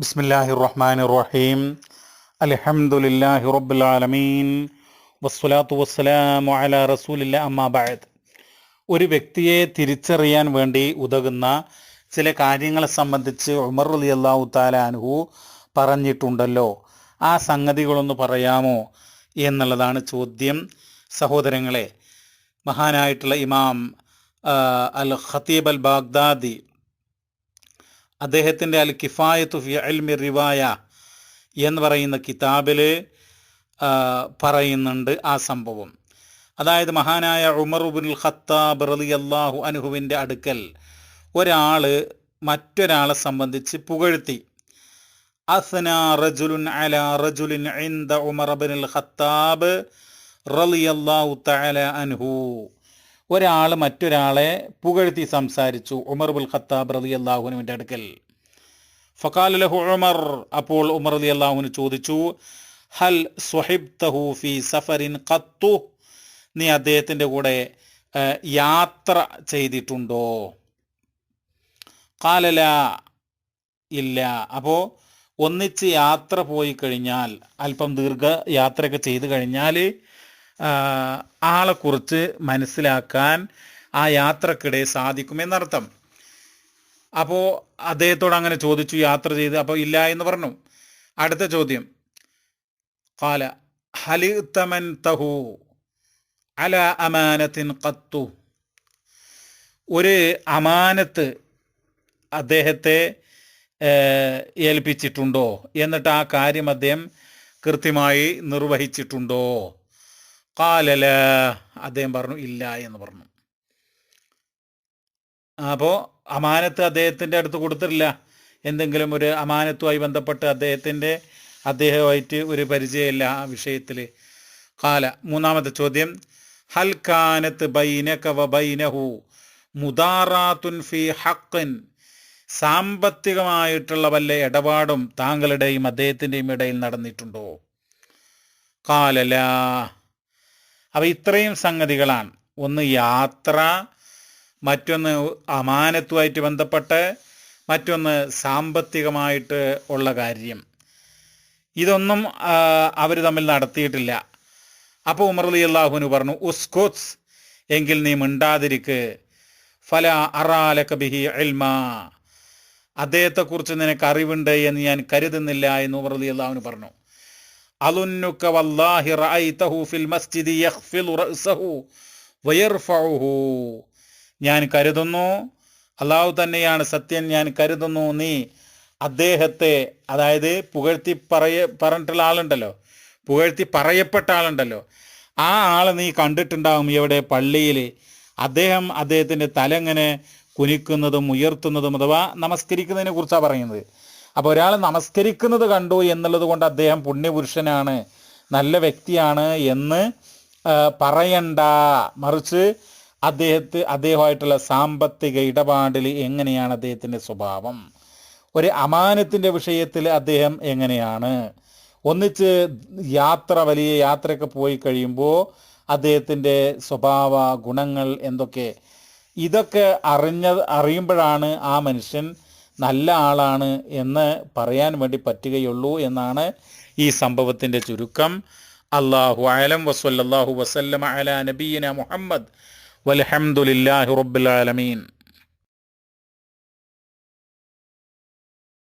ബിസ്മില്ലാഹി റഹ്മാൻ റഹീം അൽഹംദുലില്ലാഹി റബ്ബിൽ ആലമീൻ വസ്സലാത്തു വസ്സലാമു അലാ റസൂലില്ല അമ്മാബായത് ഒരു വ്യക്തിയെ തിരിച്ചറിയാൻ വേണ്ടി ഉതകുന്ന ചില കാര്യങ്ങളെ സംബന്ധിച്ച് ഉമർ അലി അള്ളാഹു താലാൻഹു പറഞ്ഞിട്ടുണ്ടല്ലോ. ആ സംഗതികളൊന്ന് പറയാമോ എന്നുള്ളതാണ് ചോദ്യം. സഹോദരങ്ങളെ മഹാനായിട്ടുള്ള ഇമാം അൽ ഖത്തീബ് അൽ ബാഗ്ദാദി അദ്ദേഹത്തിന്റെ അൽ കിഫായത്തു ഫി അൽമി റിവായ എന്ന് പറയുന്ന കിതാബിൽ പറയുന്നുണ്ട് ആ സംഭവം. അതായത് മഹാനായ ഉമർ ഉബിൻ ഖത്താബ് റലി അള്ളാഹു അനുഹുവിന്റെ അടുക്കൽ ഒരാൾ മറ്റൊരാളെ സംബന്ധിച്ച് പുകഴ്ത്തി. അസ്ന റജുലുൻ അല റജുലിൻ ഉമർ ബിൻ ഖത്താബ് റലി അള്ളാഹു തല അൻഹു. ഒരാൾ മറ്റൊരാളെ പുകഴ്ത്തി സംസാരിച്ചു ഉമർ ബുൽ ഖത്താബ് റതി അള്ളാഹുനുവിന്റെ അടുക്കൽ. ഫക്കാലുലഹു ലഹു ഉമർ. അപ്പോൾ ഉമർ അലി അള്ളാഹുന് ചോദിച്ചു ഹൽ സ്വഹിബ്തഹു ഫി സഫറിൻ ഖത്തു? നീ അദ്ദേഹത്തിന്റെ കൂടെ യാത്ര ചെയ്തിട്ടുണ്ടോ? കാലല ഇല്ല. അപ്പോൾ ഒന്നിച്ച് യാത്ര പോയി കഴിഞ്ഞാൽ അല്പം ദീർഘ യാത്രയൊക്കെ ചെയ്തു കഴിഞ്ഞാൽ ആളെക്കുറിച്ച് മനസ്സിലാക്കാൻ ആ യാത്രക്കിടെ സാധിക്കുമെന്നർത്ഥം. അപ്പോൾ അദ്ദേഹത്തോട് അങ്ങനെ ചോദിച്ചു യാത്ര ചെയ്ത് അപ്പോൾ ഇല്ല എന്ന് പറഞ്ഞു. അടുത്ത ചോദ്യം. കാല ഹലി തമൻ തഹു അല അമാനത്തിൻ കത്തു ഒരു അമാനത്ത് അദ്ദേഹത്തെ ഏൽപ്പിച്ചിട്ടുണ്ടോ? എന്നിട്ട് ആ കാര്യം അദ്ദേഹം കൃത്യമായി നിർവഹിച്ചിട്ടുണ്ടോ? കാലല അദ്ദേഹം പറഞ്ഞു ഇല്ല എന്ന് പറഞ്ഞു. അപ്പോൾ അമാനത്ത് അദ്ദേഹത്തിന്റെ അടുത്ത് കൊടുത്തിട്ടില്ല. എന്തെങ്കിലും ഒരു അമാനത്തുമായി ബന്ധപ്പെട്ട് അദ്ദേഹത്തിന്റെ അദ്ദേഹമായിട്ട് ഒരു പരിചയമില്ല ആ വിഷയത്തിൽ കാല മൂന്നാമത്തെ ചോദ്യം. ഹൽ കാനത്ത് ബൈനക വ ബൈനഹു മുദാറാത്തുൻ ഫി ഹക്കൻ സാമ്പത്തികമായിട്ടുള്ള വല്ല ഇടപാടും താങ്കളുടെയും അദ്ദേഹത്തിന്റെയും ഇടയിൽ നടന്നിട്ടുണ്ടോ? കാലല അപ്പൊ ഇത്രയും സംഗതികളാണ്. ഒന്ന് യാത്ര മറ്റൊന്ന് അമാനത്തുമായിട്ട് ബന്ധപ്പെട്ട് മറ്റൊന്ന് സാമ്പത്തികമായിട്ട് ഉള്ള കാര്യം. ഇതൊന്നും അവർ തമ്മിൽ നടത്തിയിട്ടില്ല. അപ്പോൾ ഉമർ അലി അള്ളാഹുവിന് പറഞ്ഞു ഉസ്കോസ് എങ്കിൽ നീ മിണ്ടാതിരിക്ക്. ഫല അറാലക ബിഹി ഇൽമ. അദ്ദേഹത്തെക്കുറിച്ച് നിനക്ക് അറിവുണ്ട് എന്ന് ഞാൻ കരുതുന്നില്ല എന്ന് ഉമർ അലി അള്ളാഹുവിന് പറഞ്ഞു. അലുന്നുക വല്ലാഹി റഅയ്തഹു ഫിൽ മസ്ജിദി യഖ്ഫിലു റഅസഹു വയർഫഉഹു. ഞാൻ കരുതുന്നു അല്ലാഹു തന്നെയാണ് സത്യം ഞാൻ കരുതുന്നു നീ അദ്ദേഹത്തെ അതായത് പുകഴ്ത്തി പറയ പറഞ്ഞിട്ടുള്ള ആളുണ്ടല്ലോ പുകഴ്ത്തി പറയപ്പെട്ട ആളുണ്ടല്ലോ ആ ആളെ നീ കണ്ടിട്ടുണ്ടാവും ഇവിടെ പള്ളിയിൽ അദ്ദേഹം അദ്ദേഹത്തിന്റെ തലങ്ങനെ കുനിക്കുന്നതും ഉയർത്തുന്നതും അഥവാ നമസ്കരിക്കുന്നതിനെ കുറിച്ചാണ് പറയുന്നത്. അപ്പോൾ ഒരാൾ നമസ്കരിക്കുന്നത് കണ്ടു എന്നുള്ളത് കൊണ്ട് അദ്ദേഹം പുണ്യപുരുഷനാണ് നല്ല വ്യക്തിയാണ് എന്ന് പറയണ്ട. മറിച്ച് അദ്ദേഹത്തെ അദ്ദേഹമായിട്ടുള്ള സാമ്പത്തിക ഇടപാടിൽ എങ്ങനെയാണ് അദ്ദേഹത്തിന്റെ സ്വഭാവം? ഒരു അമാനത്തിന്റെ വിഷയത്തിൽ അദ്ദേഹം എങ്ങനെയാണ്? ഒന്നിച്ച് യാത്ര വലിയ യാത്രയൊക്കെ പോയി കഴിയുമ്പോൾ അദ്ദേഹത്തിന്റെ സ്വഭാവ ഗുണങ്ങൾ എന്തൊക്കെ? ഇതൊക്കെ അറിഞ്ഞ അറിയുമ്പോഴാണ് ആ മനുഷ്യൻ നല്ല ആളാണ് എന്ന് പറയാൻ വേണ്ടി പറ്റുകയുള്ളൂ എന്നാണ് ഈ സംഭവത്തിന്റെ ചുരുക്കം. അള്ളാഹു ആലം വസ്വല്ലാഹു വസല്ലമ അല നബീന മുഹമ്മദ്. വലഹമുല്ലാഹി റബ്ബുൽ ആലമീൻ.